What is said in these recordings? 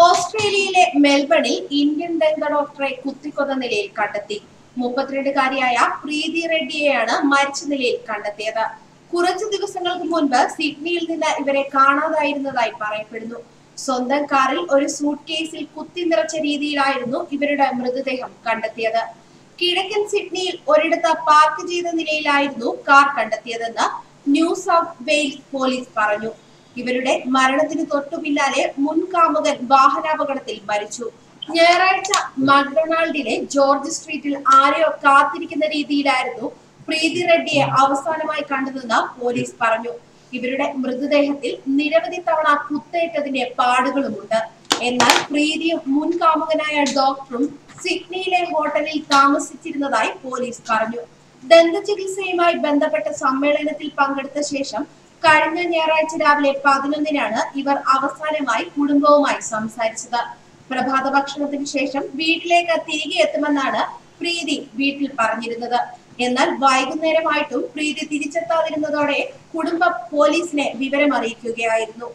ഓസ്ട്രേലിയയിലെ മെൽബണിൽ ഇന്ത്യൻ ദന്ത ഡോക്ടറെ കുത്തിക്കൊന്ന നിലയിൽ കണ്ടെത്തി. മുപ്പത്തിരണ്ടുകാരിയായ പ്രീതി റെഡ്ഡിയെയാണ് മരിച്ച നിലയിൽ കണ്ടെത്തിയത്. കുറച്ചു ദിവസങ്ങൾക്ക് മുൻപ് സിഡ്നിയിൽ നിന്ന് ഇവരെ കാണാതായിരുന്നതായി പറയപ്പെടുന്നു. സ്വന്തം കാറിൽ ഒരു സൂട്ട് കേസിൽ കുത്തി നിറച്ച രീതിയിലായിരുന്നു ഇവരുടെ മൃതദേഹം കണ്ടെത്തിയത്. കിഴക്കൻ സിഡ്നിയിൽ ഒരിടത്ത് പാർക്ക് ചെയ്ത നിലയിലായിരുന്നു കാർ കണ്ടെത്തിയതെന്ന് ന്യൂ സൗത്ത് വെയിൽസ് പോലീസ് പറഞ്ഞു. ഇവരുടെ മരണത്തിന് തൊട്ടു പിന്നാലെ മുൻ വാഹനാപകടത്തിൽ മരിച്ചു. ഞായറാഴ്ച മക്ഡൊണാൾഡിലെ ജോർജ് സ്ട്രീറ്റിൽ ആരെയോ കാത്തിരിക്കുന്ന രീതിയിലായിരുന്നു പ്രീതി റെഡ്ഡിയെ അവസാനമായി കണ്ടതെന്ന് പോലീസ് പറഞ്ഞു. ഇവരുടെ മൃതദേഹത്തിൽ നിരവധി തവണ കുത്തേറ്റതിന്റെ പാടുകളുമുണ്ട്. എന്നാൽ പ്രീതിയും മുൻകാമുകനായ ഡോക്ടറും സിഡ്നിയിലെ ഹോട്ടലിൽ താമസിച്ചിരുന്നതായി പോലീസ് പറഞ്ഞു. ദന്തചികിത്സയുമായി ബന്ധപ്പെട്ട സമ്മേളനത്തിൽ പങ്കെടുത്ത ശേഷം കഴിഞ്ഞ ഞായറാഴ്ച രാവിലെ പതിനൊന്നിനാണ് ഇവർ അവസാനമായി കുടുംബവുമായി സംസാരിച്ചത്. പ്രഭാത ഭക്ഷണത്തിന് ശേഷം വീട്ടിലേക്ക് തിരികെ എത്തുമെന്നാണ് പ്രീതി വീട്ടിൽ പറഞ്ഞിരുന്നത്. എന്നാൽ വൈകുന്നേരമായിട്ടും പ്രീതി തിരിച്ചെത്താതിരുന്നതോടെ കുടുംബം പോലീസിനെ വിവരം അറിയിക്കുകയായിരുന്നു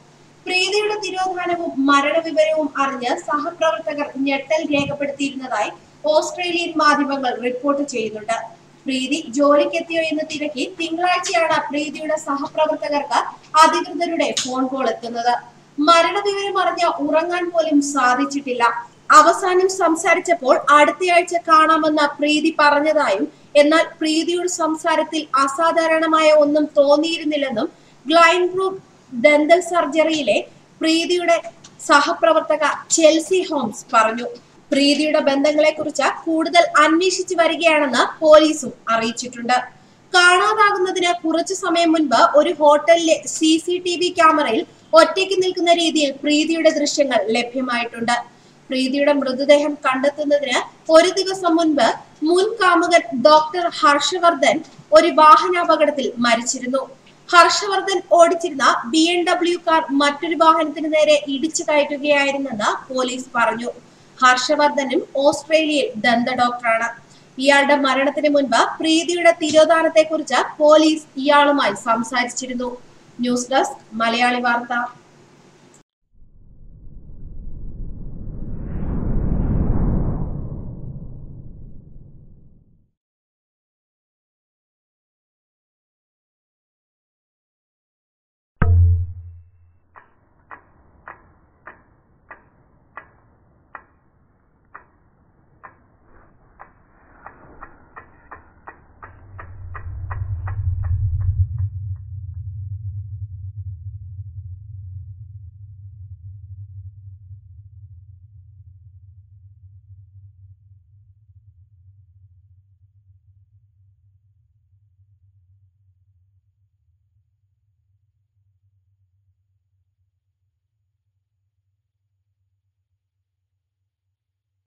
പ്രീതിയുടെ തിരോധാനവും മരണവിവരവും അറിഞ്ഞ് സഹപ്രവർത്തകർ ഞെട്ടൽ രേഖപ്പെടുത്തിയിരുന്നതായി ഓസ്ട്രേലിയൻ മാധ്യമങ്ങൾ റിപ്പോർട്ട് ചെയ്യുന്നുണ്ട്. പ്രീതി ജോലിക്കെത്തിയോ എന്ന് തിരക്കി തിങ്കളാഴ്ചയാണ് പ്രീതിയുടെ സഹപ്രവർത്തകർക്ക് അധികൃതരുടെ ഫോൺ കോൾ എത്തുന്നത്. മരണവിവരം അറിഞ്ഞ് ഉറങ്ങാൻ പോലും സാധിച്ചിട്ടില്ല. അവസാനം സംസാരിച്ചപ്പോൾ അടുത്തയാഴ്ച കാണാമെന്ന് പ്രീതി പറഞ്ഞതായും എന്നാൽ പ്രീതിയുടെ സംസാരത്തിൽ അസാധാരണമായ ഒന്നും തോന്നിയിരുന്നില്ലെന്നും ഗ്ലൈൻ ഗ്രൂപ്പ് ഡെന്റൽ സർജറിയിലെ പ്രീതിയുടെ സഹപ്രവർത്തക ചെൽസി ഹോംസ് പറഞ്ഞു. പ്രീതിയുടെ ബന്ധങ്ങളെ കുറിച്ച് കൂടുതൽ അന്വേഷിച്ചു വരികയാണെന്ന് പോലീസും അറിയിച്ചിട്ടുണ്ട്. കാണാതാകുന്നതിന് കുറച്ചു സമയം മുൻപ് ഒരു ഹോട്ടലിലെ സി സി ടി വി ക്യാമറയിൽ ഒറ്റയ്ക്ക് നിൽക്കുന്ന രീതിയിൽ പ്രീതിയുടെ ദൃശ്യങ്ങൾ ലഭ്യമായിട്ടുണ്ട്. പ്രീതിയുടെ മൃതദേഹം കണ്ടെത്തുന്നതിന് ഒരു ദിവസം മുൻപ് മുൻ കാമുകൻ ഡോക്ടർ ഹർഷവർദ്ധൻ ഒരു വാഹനാപകടത്തിൽ മരിച്ചിരുന്നു. ഹർഷവർദ്ധൻ ഓടിച്ചിരുന്ന ബി എം ഡബ്ല്യു കാർ മറ്റൊരു വാഹനത്തിന് നേരെ ഇടിച്ചു കയറ്റുകയായിരുന്നെന്ന് പോലീസ് പറഞ്ഞു. ഹർഷവർദ്ധനും ഓസ്ട്രേലിയൻ ദന്ത ഡോക്ടറാണ്. ഇയാളുടെ മരണത്തിന് മുൻപ് പ്രീതിയുടെ തിരോധാനത്തെ കുറിച്ച് പോലീസ് ഇയാളുമായി സംസാരിച്ചിരുന്നു. ന്യൂസ് ഡെസ്ക് മലയാളി വാർത്ത.